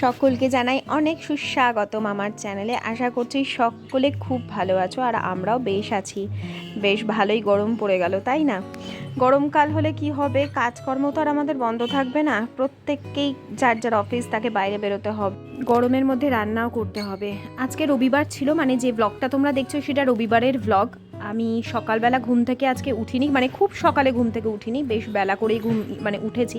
সকলকে জানাই অনেক সুস্বাগতম আমার চ্যানেলে। আশা করছি সকলে খুব ভালো আছো আর আমরাও বেশ আছি। বেশ ভালোই গরম পড়ে গেল, তাই না? গরমকাল হলে কি হবে? কাজকর্ম তো আর আমাদের বন্ধ থাকবে না। প্রত্যেককেই যার যার অফিস তাকে বাইরে বেরোতে হবে। গরমের মধ্যে রান্নাও করতে হবে। আজকে রবিবার ছিল মানে যে ব্লগটা তোমরা দেখছ সেটা রবিবারের ব্লগ আমি সকালবেলা ঘুম থেকে আজকে উঠিনি মানে খুব সকালে ঘুম থেকে উঠিনি, বেশ বেলা করেই ঘুম মানে উঠেছি।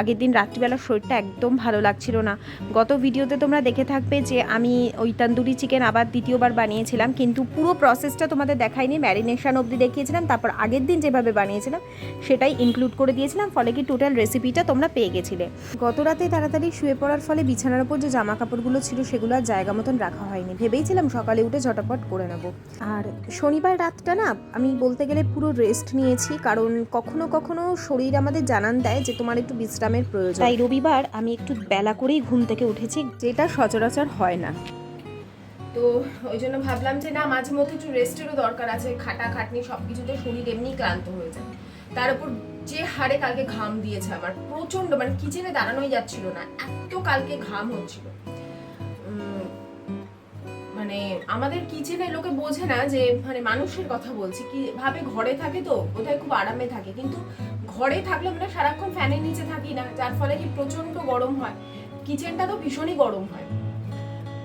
আগের দিন রাত্রিবেলা শরীরটা একদম ভালো লাগছিল না। গত ভিডিওতে তোমরা দেখে থাকবে যে আমি ওই তন্দুরি চিকেন আবার দ্বিতীয়বার বানিয়েছিলাম, কিন্তু পুরো প্রসেসটা তোমাদের দেখাইনি ম্যারিনেশন অবধি দেখিয়েছিলাম, তারপর আগের দিন যেভাবে বানিয়েছিলাম, সেটাই ইনক্লুড করে দিয়েছিলাম, ফলে কি টোটাল রেসিপিটা তোমরা পেয়ে গেছিলে। গত রাতে তাড়াতাড়ি শুয়ে পড়ার ফলে বিছানার ওপর যে জামা কাপড়গুলো ছিল, সেগুলো আর জায়গা মতন রাখা হয়নি। ভেবেইছিলাম সকালে উঠে ঝটাপট করে নেব। আর শনিবার রাতটা না আমি বলতে গেলে পুরো রেস্ট নিয়েছি কারণ কখনো কখনো শরীর আমাদের জানান দেয় যে তোমার একটু বিশ্রামের প্রয়োজন। তাই রবিবার আমি একটু বেলা করেই ঘুম থেকে উঠেছি। যেটা সচরাচর হয় না। তো ওই জন্য ভাবলাম যে না মাঝে মধ্যে একটু রেস্টেরও দরকার আছে খাটা খাটনি সব কিছুতে শরীর এমনি ক্লান্ত হয়ে যায়। তার উপর যে হারে কালকে ঘাম দিয়েছে আমার প্রচণ্ড মানে কিচেনে দাঁড়ানোই যাচ্ছিল না এত কালকে ঘাম হচ্ছিল। মানে আমাদের কিচেনে লোকে বোঝে না যে মানে মানুষের কথা বলছি। কি ভাবে ঘরে থাকে তো, বোধহয় খুব আরামে থাকে। কিন্তু ঘরে থাকলে মানে সারাক্ষণ ফ্যানের নিচে থাকি না, যার ফলে কি প্রচণ্ড গরম হয়। কিচেনটা তো ভীষণই গরম হয়।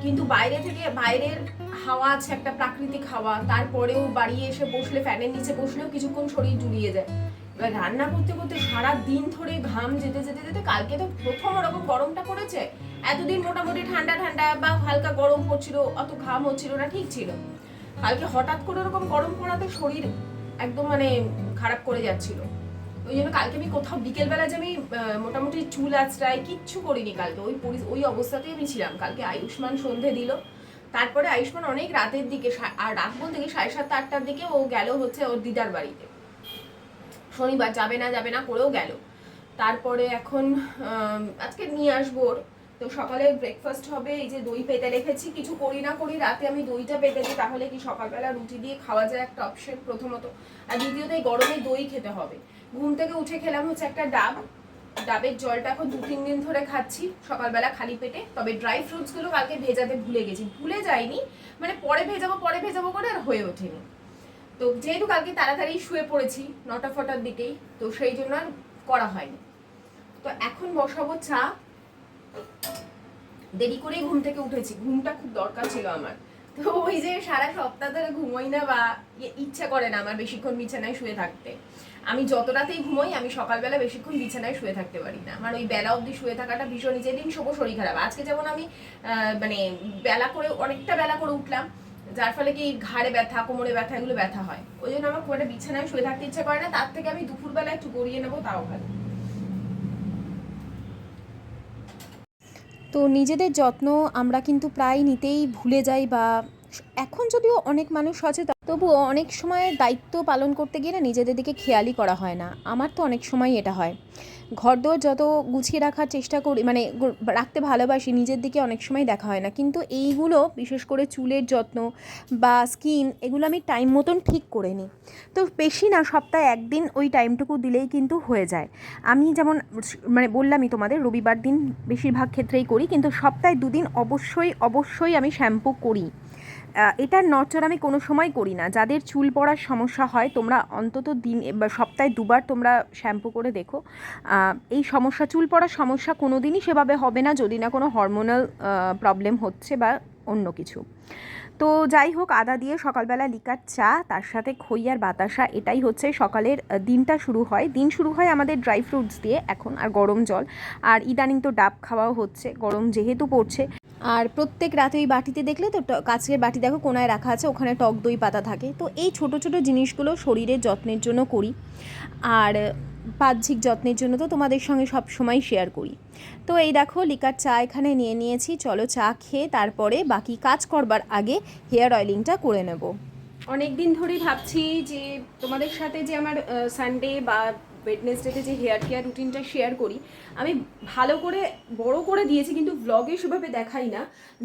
কিন্তু বাইরে থেকে বাইরের হাওয়া আছে, একটা প্রাকৃতিক হাওয়া। তারপরেও বাড়ি এসে বসলে ফ্যানের নিচে বসলেও কিছুক্ষণ শরীর জুড়িয়ে যায়। এবার রান্না করতে করতে সারা দিন ধরে ঘাম যেতে যেতে যেতে কালকে তো প্রথম ওরকম গরমটা পড়েছে। এতদিন মোটামুটি ঠান্ডা ঠান্ডা বা হালকা গরম পড়ছিল অত ঘাম হচ্ছিল না, ঠিক ছিল। কালকে হঠাৎ করে ওরকম গরম পড়াতে শরীর একদম মানে খারাপ করে যাচ্ছিল। ওই জন্য কালকে আমি কোথাও বিকেলবেলা যে আমি মোটামুটি চুল আঁচড়াই, কিচ্ছু করিনি কালকে। ওই ওই অবস্থাতেই আমি ছিলাম। কালকে আয়ুষ্মান সন্ধে দিল। তারপরে আয়ুষ্মান অনেক রাতের দিকে আর রাত বলতে কি সাড়ে সাতটা, আটটার দিকে ও গেল হচ্ছে ওর দিদার বাড়িতে। শনিবার যাবে না যাবে না করেও গেল। তারপরে এখন আজকে নিয়ে আসব ওর। তো সকালে ব্রেকফাস্ট হবে, এই যে দই পেতে রেখেছি। কিছু করি না করি রাতে আমি দইটা পেতে দিই তাহলে কি সকালবেলা রুটি দিয়ে খাওয়া যায় একটা অপশন প্রথমত। আর দ্বিতীয়ত, এই গরমে দই খেতে হবে। ঘুম থেকে উঠে খেলাম হচ্ছে একটা ডাব। ডাবের জলটা এখন দু, তিন দিন ধরে খাচ্ছি, সকালবেলা খালি পেটে। তবে ড্রাই ফ্রুটসগুলো কালকে ভেজাতে ভুলে গেছি। ভুলে যাইনি মানে পরে ভেজাবো পরে ভেজাবো করে আর হয়ে ওঠেনি। তো যেহেতু কালকে তাড়াতাড়ি শুয়ে পড়েছি, নটা ফটার দিকেই, তো সেই জন্য আর করা হয়নি। তো এখন বসাবো চা। দেরি করেই ঘুম থেকে উঠেছি। ঘুমটা খুব দরকার ছিল আমার। তো ওই যে সারা সপ্তাহ ধরে ঘুমোই না বা ইয়ে- ইচ্ছা করে না আমার বেশিক্ষণ বিছানায় শুয়ে থাকতে। আমি যত রাতেই ঘুমোই, আমি সকালবেলা বেশিক্ষণ বিছানায় শুয়ে থাকতে পারি না। আমার ওই বেলা অবধি শুয়ে থাকাটা ভীষণ যেদিন শোবো শরীর খারাপ। আজকে যেমন আমি মানে বেলা করে, অনেকটা বেলা করে উঠলাম, যার ফলে কি ঘাড়ে ব্যথা, কোমরে ব্যথা, এগুলো ব্যথা হয়। ওই জন্য আমার খুব একটা বিছানায় শুয়ে থাকতে ইচ্ছা করে না। তার থেকে আমি দুপুরবেলা একটু গড়িয়ে নেব, তাও ভালো। তো নিজেদের যত্ন আমরা কিন্তু প্রায় নিতেই ভুলে যাই বা এখন যদিও অনেক মানুষ সচেতন, তবুও অনেক সময় দায়িত্ব পালন করতে গিয়ে না নিজেদের দিকে খেয়ালই করা হয় না। আমার তো অনেক সময় এটা হয়। ঘরদোর যত গুছিয়ে রাখার চেষ্টা করি মানে রাখতে ভালোবাসি, নিজের দিকে অনেক সময় দেখা হয় না। কিন্তু এইগুলো, বিশেষ করে চুলের যত্ন বা স্কিন, এগুলো আমি টাইম মতন ঠিক করে নিই। তো বেশি না, সপ্তাহে একদিন ওই টাইমটুকু দিলেই কিন্তু হয়ে যায়। আমি যেমন মানে বললামই তোমাদের, রবিবার দিন বেশিরভাগ ক্ষেত্রেই করি, কিন্তু সপ্তাহে দুদিন অবশ্যই অবশ্যই আমি শ্যাম্পু করি। এটার নড়চড় আমি কোনো সময় করি না। যাদের চুল পড়ার সমস্যা হয়, তোমরা অন্তত দিন সপ্তাহে দুবার তোমরা শ্যাম্পু করে দেখো। এই সমস্যা, চুল পড়ার সমস্যা কোনো দিনই সেভাবে হবে না, যদি না কোনো হরমোনাল প্রবলেম হচ্ছে বা অন্য কিছু। তো যাই হোক, আদা দিয়ে সকালবেলা লিকার চা, তার সাথে খই আর বাতাসা, এটাই হচ্ছে সকালের দিনটা শুরু হয়। দিন শুরু হয় আমাদের ড্রাই ফ্রুটস দিয়ে, এখন আর গরম জল। আর ইদানিং তো ডাব খাওয়াও হচ্ছে, গরম যেহেতু পড়ছে। আর প্রত্যেক রাতে ওই বাটিতে দেখলে তো কাচের বাটি দেখো কোনায় রাখা আছে, ওখানে টক দই পাতা থাকে। তো এই ছোট ছোট জিনিসগুলো শরীরের যত্নের জন্য করি। আর বাহ্যিক যত্নের জন্য তো তোমাদের সঙ্গে সব সময় শেয়ার করি। তো এই দেখো, লিকার চা এখানে নিয়ে নিয়েছি। চলো চা খেয়ে তারপরে বাকি কাজ করবার আগে হেয়ার অয়েলিংটা করে নেব। অনেক দিন ধরেই ভাবছি যে তোমাদের সাথে যে আমার সানডে বা ওয়েডনেসডেতে যে হেয়ার কেয়ার রুটিনটা শেয়ার করি, আমি ভালো করে, বড় করে দিয়েছি, কিন্তু ব্লগে সেভাবে দেখাই না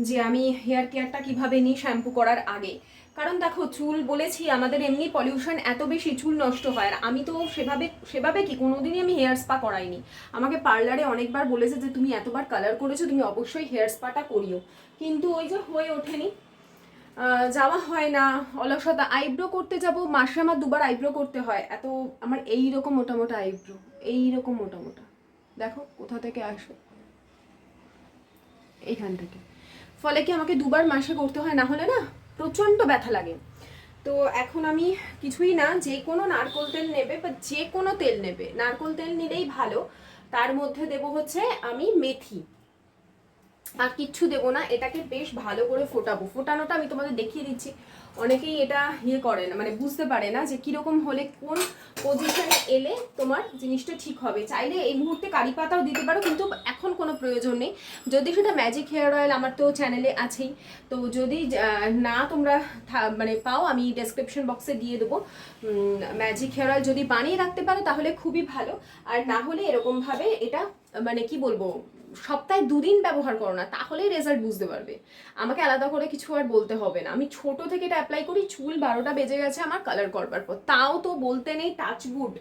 যে আমি হেয়ার কেয়ারটা কীভাবে নিই শ্যাম্পু করার আগে। কারণ দেখো, চুল বলেছি, আমাদের এমনি পলিউশন এত বেশি, চুল নষ্ট হয়। আর আমি তো সেভাবে সেভাবে কি, কোনোদিনই আমি হেয়ার স্পা করাইনি। আমাকে পার্লারে অনেকবার বলেছে যে, তুমি এতবার কালার করেছ, তুমি অবশ্যই হেয়ার স্পাটা করিও। কিন্তু ওই যে হয়ে ওঠেনি। যাওয়া হয় না। অলসতা আইব্রো করতে যাব, মাসে আমার দুবার আইব্রো করতে হয়। এত আমার এই রকম মোটা মোটা আইব্রো এই রকম মোটা মোটা। দেখো, কোথা থেকে আসে? এইখান থেকে। ফলে কি আমাকে দুবার মাসে করতে হয়? না হলে না প্রচণ্ড ব্যথা লাগে। তো এখন আমি কিছুই না, যে কোনো নারকোল তেল নেবে বা যে কোনো তেল নেবে। নারকোল তেল নিলেই ভালো। তার মধ্যে দেব হচ্ছে আমি মেথি। আর কিচ্ছু দেবো না, এটাকে বেশ ভালো করে ফোটাবো। ফোটানোটা আমি তোমাদের দেখিয়ে দিচ্ছি। অনেকেই এটা ইয়ে করে না মানে বুঝতে পারে না যে কীরকম হলে কোন পজিশনে এলে তোমার জিনিসটা ঠিক হবে। চাইলে এই মুহূর্তে কারি পাতাও দিতে পারো, কিন্তু এখন কোনো প্রয়োজন নেই। যদি সেটা ম্যাজিক হেয়ার অয়েল আমার তো চ্যানেলে আছেই। তো যদি না তোমরা মানে পাও, আমি ডেসক্রিপশন বক্সে দিয়ে দেবো। ম্যাজিক হেয়ার অয়েল যদি বানিয়ে রাখতে পারো, তাহলে খুবই ভালো। আর না হলে এরকমভাবে এটা মানে কি বলব সপ্তাহে দুদিন ব্যবহার করো না, তাহলেই রেজাল্ট বুঝতে পারবে। আমাকে আলাদা করে কিছু আর বলতে হবে না। আমি ছোট থেকে এটা অ্যাপ্লাই করি, চুল বারোটা বেজে গেছে আমার কালার করবার পর। তাও তো বলতে নেই টাচগুড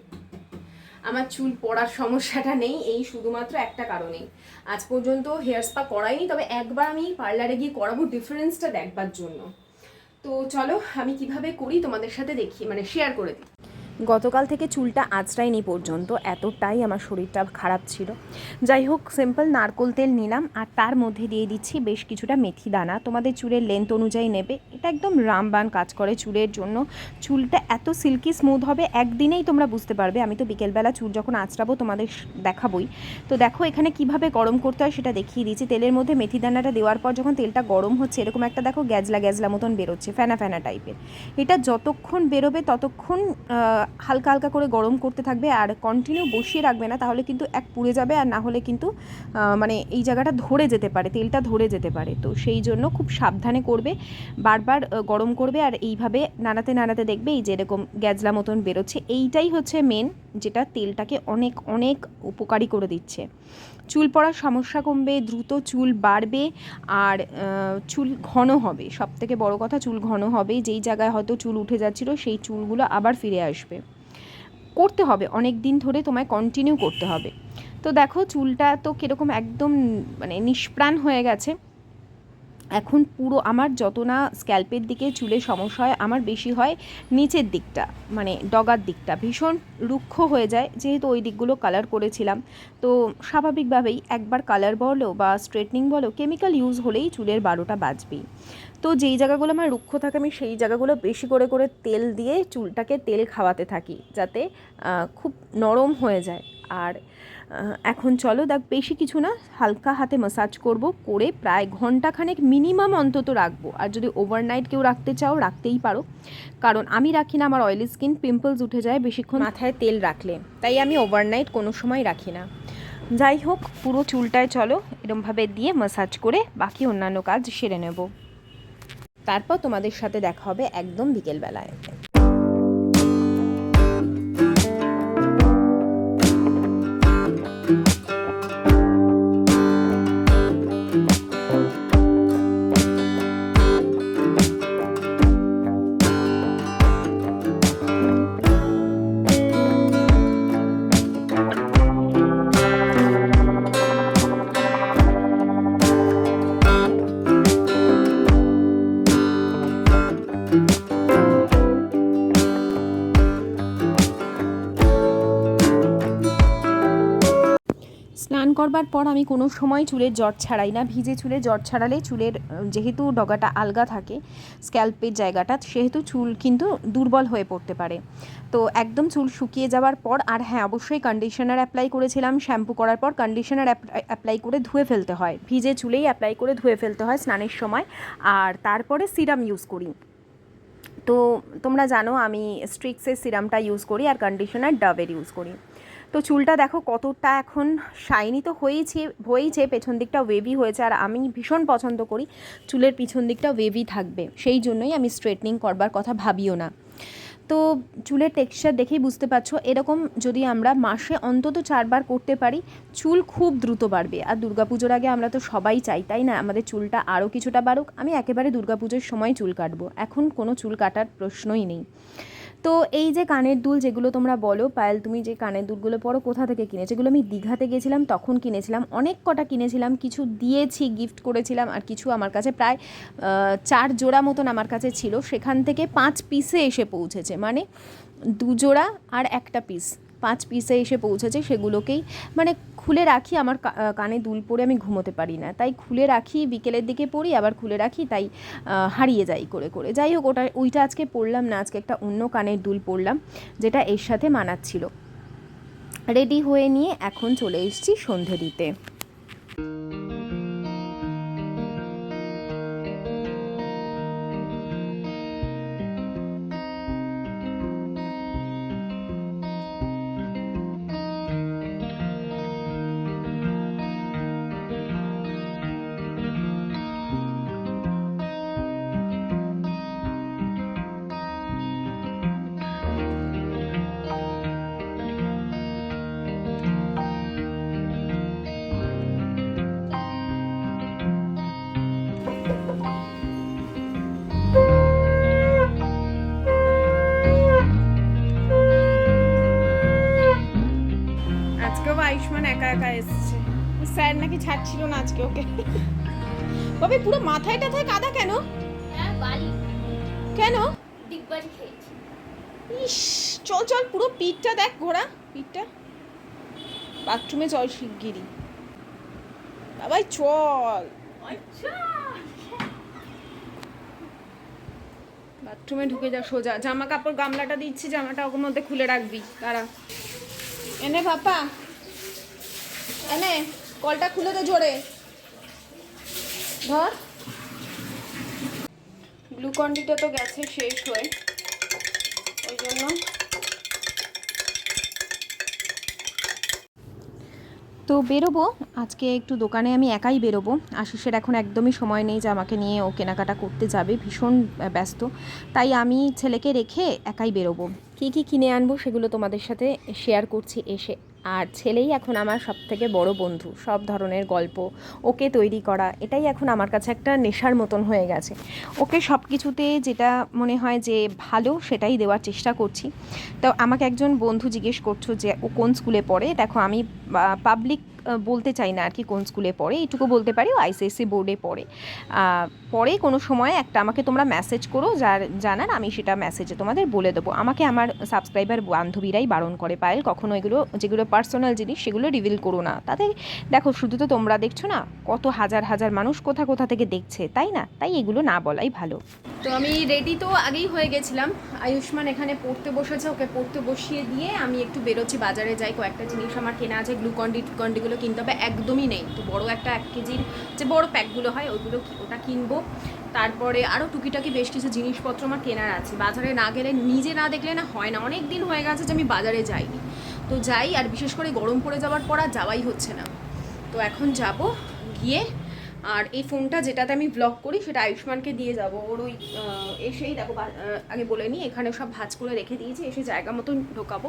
আমার চুল পড়ার সমস্যাটা নেই, এই শুধুমাত্র একটা কারণেই। আজ পর্যন্ত হেয়ার স্পা করাইনি, তবে একবার আমি পার্লারে গিয়ে করাবো ডিফারেন্সটা দেখবার জন্য। তো চলো, আমি কীভাবে করি তোমাদের সাথে দেখি মানে শেয়ার করে দিই। গতকাল থেকে চুলটা আঁচড়ায়নি পর্যন্ত, এতটাই আমার শরীরটা খারাপ ছিল। যাই হোক সিম্পল নারকোল তেল নিলাম, আর তার মধ্যে দিয়ে দিচ্ছি বেশ কিছুটা মেথি দানা। তোমাদের চুলের লেন্থ অনুযায়ী নেবে। এটা একদম রামবান কাজ করে চুলের জন্য। চুলটা এত সিল্কি স্মুথ হবে, একদিনেই তোমরা বুঝতে পারবে। আমি তো বিকেলবেলা চুল যখন আঁচড়াবো তোমাদের দেখাবোই। তো দেখো এখানে কীভাবে গরম করতে হয় সেটা দেখিয়ে দিচ্ছি। তেলের মধ্যে মেথি দানাটা দেওয়ার পর যখন তেলটা গরম হচ্ছে, এরকম একটা দেখো গ্যাজলা গ্যাজলা মতন বেরোচ্ছে ফ্যানা ফ্যানা টাইপের এটা যতক্ষণ বেরোবে ততক্ষণ হালকা হালকা করে গরম করতে থাকবে আর কন্টিনিউ বসিয়ে রাখবে না, তাহলে কিন্তু এক পুড়ে যাবে আর না হলে কিন্তু মানে এই জায়গাটা ধরে যেতে পারে, তেলটা ধরে যেতে পারে। তো সেই জন্য খুব সাবধানে করবে, বারবার গরম করবে আর এইভাবে নাড়াতে নাড়াতে দেখবে এই যে এরকম গ্যাজলা মতন বেরোচ্ছে। এইটাই হচ্ছে মেন যেটা তেলটাকে অনেক অনেক উপকারী করে দিচ্ছে। চুল পড়ার সমস্যা কমবে, দ্রুত চুল বাড়বে আর চুল ঘন হবে। সব থেকে বড় কথা চুল ঘন হবে, যেই জায়গায় হয়তো চুল উঠে যাচ্ছিল সেই চুলগুলো আবার ফিরে আসবে। করতে হবে, অনেক দিন ধরে তোমায় কন্টিনিউ করতে হবে। তো দেখো চুলটা তো কীরকম একদম মানে নিষ্প্রাণ হয়ে গেছে। এখন পুরো আমার যত না স্ক্যাল্পের দিকে চুলের সমস্যা হয়, আমার বেশি হয় নিচের দিকটা মানে ডগার দিকটা। ভীষণ রুক্ষ হয়ে যায়, যেহেতু ওই দিকগুলো কালার করেছিলাম। তো স্বাভাবিকভাবেই একবার কালার বলো বা স্ট্রেটনিং বলো কেমিক্যাল ইউজ হলেই চুলের বারোটা বাজবেই। তো যেই জায়গাগুলো আমার রুক্ষ থাকে, আমি সেই জায়গাগুলো বেশি করে করে তেল দিয়ে চুলটাকে তেল খাওয়াতে থাকি, যাতে খুব নরম হয়ে যায়। আর এখন চলো দেখ বেশি কিছু না, হালকা হাতে মাসাজ করব, করে প্রায় ঘন্টাখানেক মিনিমাম অন্তত রাখব। আর যদি ওভারনাইট কেউ রাখতে চাও, রাখতেই পারো। কারণ আমি রাখি না, আমার অয়েলি স্কিন পিম্পলস উঠে যায় বেশিক্ষণ। মাথায় তেল রাখলে। তাই আমি ওভারনাইট কোনো সময় রাখি না। যাই হোক, পুরো চুলটায় চলো, এরমভাবে দিয়ে মাসাজ করে বাকি অন্যান্য কাজ সেরে নেব। তারপর তোমাদের সাথে দেখা হবে একদম বিকেলবেলায়। করবার পর আমি কোনো সময় চুলের জট ছাড়াই না। ভিজে চুলে জট ছাড়ালে চুলের, যেহেতু ডগাটা আলগা থাকে, স্ক্যাল্পের জায়গাটা, সেহেতু চুল কিন্তু দুর্বল হয়ে পড়তে পারে। তো একদম চুল শুকিয়ে যাওয়ার পর, আর হ্যাঁ অবশ্যই কন্ডিশনার অ্যাপ্লাই করেছিলাম। শ্যাম্পু করার পর কন্ডিশনার অ্যাপ্লাই করে ধুয়ে ফেলতে হয়। ভিজে চুলেই অ্যাপ্লাই করে ধুয়ে ফেলতে হয় স্নানের সময়। আর তারপরে সিরাম ইউজ করি। তো তোমরা জানো, আমি স্ট্রিক্সের সিরামটা ইউজ করি আর কন্ডিশনার ডাবের ইউজ করি। তো চুলটা দেখো কতটা এখন শাইনি তো হয়েছে হয়েছে, পেছন দিকটা ওয়েভি হয়েছে, আর আমি ভীষণ পছন্দ করি চুলের পিছন দিকটা ওয়েভি থাকবে, সেই জন্যই আমি স্ট্রেটনিং করবার কথা ভাবিও না। তো চুলের টেক্সচার দেখেই বুঝতে পারছ, এরকম যদি আমরা মাসে অন্তত চারবার করতে পারি, চুল খুব দ্রুত বাড়বে। আর দুর্গাপুজোর আগে আমরা তো সবাই চাই, তাই না? আমাদের চুলটা আরও কিছুটা বাড়ুক, আমি একেবারে দুর্গাপুজোর সময় চুল কাটবো, এখন কোনো চুল কাটার প্রশ্নই নেই। তো এই যে কানের দুল যেগুলো তোমরা বলো, পায়েল, তুমি যে কানের দুলগুলো পরো, কোথা থেকে কিনেছো? এগুলো আমি দীঘাতে গেছিলাম, তখন কিনেছিলাম, অনেক কটা কিনেছিলাম, কিছু দিয়েছি গিফট করেছিলাম, আর কিছু আমার কাছে প্রায় চার জোড়া মতন আমার কাছে ছিল। সেখান থেকে পাঁচ পিসে এসে পৌঁছেছে মানে দু জোড়া আর একটা পিস পাঁচ পিসে এসে পৌঁছেছে, সেগুলোকেই মানে খুলে রাখি, আমার কানে দুল পরে আমি ঘুমোতে পারি না। তাই খুলে রাখি, বিকেলের দিকে পড়ি, আবার খুলে রাখি, তাই হারিয়ে যাই করে করে। যাই হোক, ওটা, ওইটা আজকে পড়লাম না, আজকে একটা অন্য কানের দুল পড়লাম, যেটা এর সাথে মানাচ্ছিল। রেডি হয়ে নিয়ে এখন চলে এসেছি সন্ধে দিতে। একা এসেছে। স্যার নাকি ছাড়ছিল না আজকে ওকে। তবে পুরো মাথায় টাথায় কাদা কেন? হ্যাঁ কেন? ইস চল চল পুরো পিঠটা দেখ ঘোড়া পিঠটা। বাথরুমে চল শিগগিরই। বাবাই চল। বাথরুমে ঢুকে যা সোজা। জামা কাপড় গামলাটা দিচ্ছি জামাটা ওর মধ্যে খুলে রাখবি। তারা এনে বাপা। এনে কলটা খুলে দে জোরে। ধর। গ্লুকন্ডিটা তো গেছে শেষ হয়ে। ওই জন্য। তো বেরোবো। আজকে একটু দোকানে আমি একাই বেরোবো। আশিসের এখন একদমই সময় নেই যে আমাকে নিয়ে ও কেনাকাটা করতে যাবে। ভীষণ ব্যস্ত। তাই আমি ছেলেকে রেখে একাই বেরোবো। কী কী কিনে আনব সেগুলো তোমাদের সাথে শেয়ার করছি এসে। আর ছেলেই এখন আমার সব থেকে বড় বন্ধু, সব ধরনের গল্প, ওকে তৈরি করা, এটাই এখন আমার কাছে একটা নেশার মতন হয়ে গেছে। ওকে সব কিছুতে যেটা মনে হয় যে ভালো, সেটাই দেওয়ার চেষ্টা করছি। তো আমাকে একজন বন্ধু জিজ্ঞেস করছ যে ও কোন স্কুলে পড়ে? দেখো আমি পাবলিক বলতে চাই না আর কি কোন স্কুলে পড়ে, এইটুকু বলতে পারি, ও আইসিএসসি বোর্ডে পড়ে। পরে কোনো সময় একটা আমাকে তোমরা মেসেজ করো, যার, জানার আমি সেটা মেসেজে তোমাদের বলে দেবো। আমাকে আমার সাবস্ক্রাইবার বান্ধবীরাই বারণ করে, পায়েল, কখনো এগুলো, যেগুলো পার্সোনাল জিনিস সেগুলো রিভিল করো না। তাতে দেখো, শুধু তো তোমরা দেখছ না, কত হাজার হাজার মানুষ কোথা কোথা থেকে দেখছে, তাই না? তাই এগুলো না বলাই ভালো। তো আমি রেডি তো আগেই হয়ে গেছিলাম। আয়ুষ্মান এখানে পড়তে বসেছে, ওকে পড়তে বসিয়ে দিয়ে আমি একটু বেরোচ্ছি, বাজারে যাই, কয়েকটা জিনিস আমার কেনা আছে গ্লুকন্ডি টুকন্ডিগুলো কিনতে হবে, একদমই নেই। তো বড় একটা এক কেজির যে বড় প্যাকগুলো হয় ওইগুলো ওটা কিনবো। তারপরে আরও টুকিটাকি বেশ কিছু জিনিসপত্র আমার কেনার আছে। বাজারে না গেলে, নিজে না দেখলে না হয় না। অনেক দিন হয়ে গেছে যে আমি বাজারে যাইনি। তো যাই, আর বিশেষ করে গরম পড়ে যাওয়ার পর আর যাওয়াই হচ্ছে না। তো এখন যাব গিয়ে, আর এই ফোনটা যেটাতে আমি ব্লগ করি, সেটা আয়ুষ্মানকে দিয়ে যাব। ওর ওই এসেই দেখো আগে বলে নিই এখানে সব ভাজ করে রেখে দিয়েছি, এসে জায়গা মতন ঢোকাবো।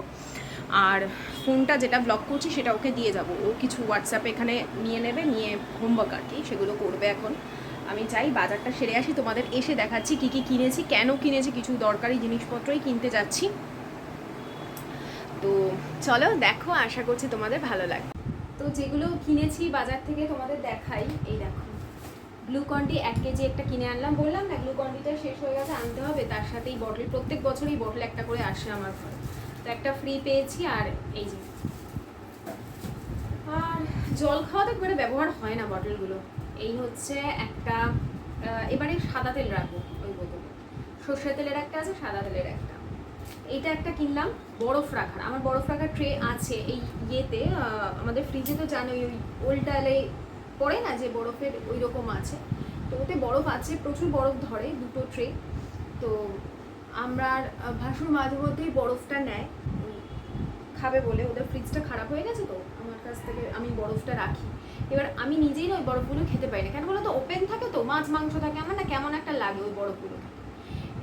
আর ফোনটা যেটা ব্লক করছি সেটা ওকে দিয়ে যাব। ও কিছু হোয়াটসঅ্যাপে এখানে নিয়ে নেবে, নিয়ে হোমওয়ার্ক আর কি, সেগুলো করবে এখন। আমি চাই বাজারটা সেরে আসি, তোমাদের এসে দেখাচ্ছি কী কী কিনেছি, কেন কিনেছি, কিছু দরকারি জিনিসপত্রই কিনতে যাচ্ছি। তো চলো, দেখো, আশা করছি তোমাদের ভালো লাগবে তো যেগুলো কিনেছি বাজার থেকে তোমাদের দেখাই, এই দেখো। গ্লুকন্ডি এক কেজি একটা কিনে আনলাম, বললাম না গ্লুকন্ডিটা শেষ হয়ে গেছে, আনতে হবে, তার সাথেই বটল প্রত্যেক বছরই বটল একটা করে আসে আমার ঘরে। তো একটা ফ্রি পেয়েছি আর এই যে। আর জল খাওয়া তো একবারে ব্যবহার হয় না বটলগুলো এই হচ্ছে একটা এবারে সাদা তেল রাখব ওই বোতলে। সর্ষে তেলের একটা আছে, সাদা তেলের একটা। এইটা একটা কিনলাম, বরফ রাখার। আমার বরফ রাখার ট্রে আছে এই ইয়েতে আমাদের ফ্রিজে তো জানোই ওই ওল্টালে পড়ে না যে বরফের ওই রকম আছে। তো ওতে বরফ আছে, প্রচুর বরফ ধরে দুটো ট্রে তো আমরা ভাসুর মাঝে মধ্যেই বরফটা নেয়। খাবে বলে। ওদের ফ্রিজটা খারাপ হয়ে গেছে তো? আমার কাছ থেকে আমি বরফটা রাখি। এবার আমি নিজেই না ওই বরফগুলো খেতে পারি না। কেন বলো তো? ওপেন থাকে তো? মাছ, মাংস থাকে। আমার না কেমন একটা লাগে ওই বরফগুলো।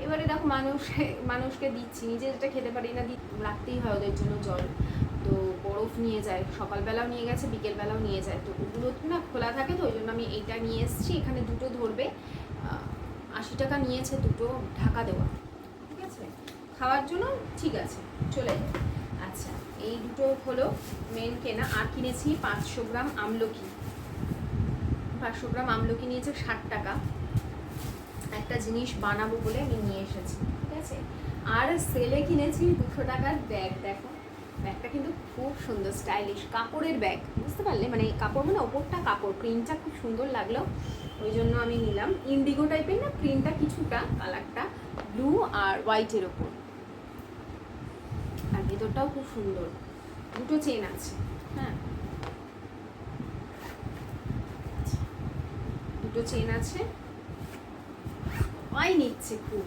এবারে দেখো মানুষ, মানুষকে দিচ্ছি। নিজে যেটা খেতে পারি না রাখতেই হয় ওদের জন্য জল। তো বরফ নিয়ে যায়। সকালবেলাও নিয়ে গেছে, বিকেলবেলাও নিয়ে যায়। তো ওগুলো না খোলা থাকে তো, ওই জন্য আমি এইটা নিয়ে এসেছি। এখানে দুটো ধরবে। আশি টাকা নিয়েছে দুটো ঢাকা দেওয়া। আছে। খাওয়ার জন্য ঠিক আছে, চলে আচ্ছা এই দুটো হলো মেন কেনা। আর কিনেছি পাঁচশো গ্রাম আমলকি। পাঁচশো গ্রাম আমলকি নিয়েছে ষাট টাকা। একটা জিনিস বানাবো বলে আমি নিয়ে এসেছি, ঠিক আছে? আর সেলে কিনেছি দুশো টাকার ব্যাগ দেখো। ব্যাগটা কিন্তু খুব সুন্দর স্টাইলিশ কাপড়ের ব্যাগ বুঝতে পারলে? মানে কাপড় মানে ওপরটা কাপড় প্রিন্টটা খুব সুন্দর লাগল। ওই জন্য আমি নিলাম। ইন্ডিগো টাইপের না প্রিন্টটা কিছুটা কালারটা ব্লু আর হোয়াইটের ওপর। আর ভেতরটাও খুব সুন্দর। দুটো চেন আছে হ্যাঁ। দুটো চেন আছে। অয় নিচ্ছে খুব।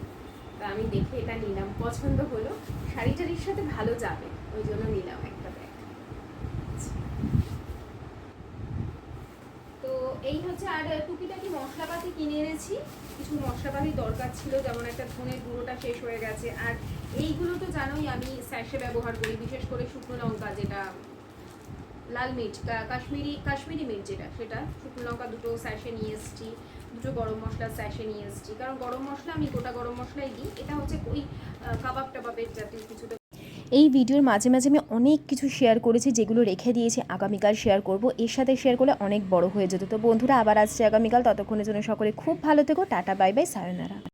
তা আমি দেখে এটা নিলাম। পছন্দ হলো। শাড়ি টাড়ির সাথে ভালো যাবে। ওই জন্য নিলাম একটা ব্যাগ। তো এই হচ্ছে আর টুকিটাকি মশলাপাতি কিনে এনেছি। কিছু মশলাপাতি দরকার ছিল, যেমন একটা ধনের গুঁড়োটা শেষ হয়ে গেছে। আর এইগুলো তো জানোই, আমি স্যাশে ব্যবহার করি, বিশেষ করে শুকনো লঙ্কা যেটা, লাল মির্চ কাশ্মীরি কাশ্মীরি মির্চ যেটা, সেটা শুকনো লঙ্কা দুটো স্যাশে নিয়ে এসেছি, দুটো গরম মশলা স্যাশে নিয়ে এসেছি। কারণ গরম মশলা আমি গোটা গরম মশলাই দিই, এটা হচ্ছে ওই কাবাব টাবাবের জাতীয় কিছুটা এই ভিডিওর মাঝে মাঝে আমি অনেক কিছু শেয়ার করেছি, যেগুলো রেখে দিয়েছি, আগামীকাল শেয়ার করব। এর সাথে শেয়ার করলে অনেক বড় হয়ে যেত। তো বন্ধুরা, আবার আসছে আগামীকাল। ততক্ষণের জন্য সকলে খুব ভালো থেকো। Tata bye bye sayonara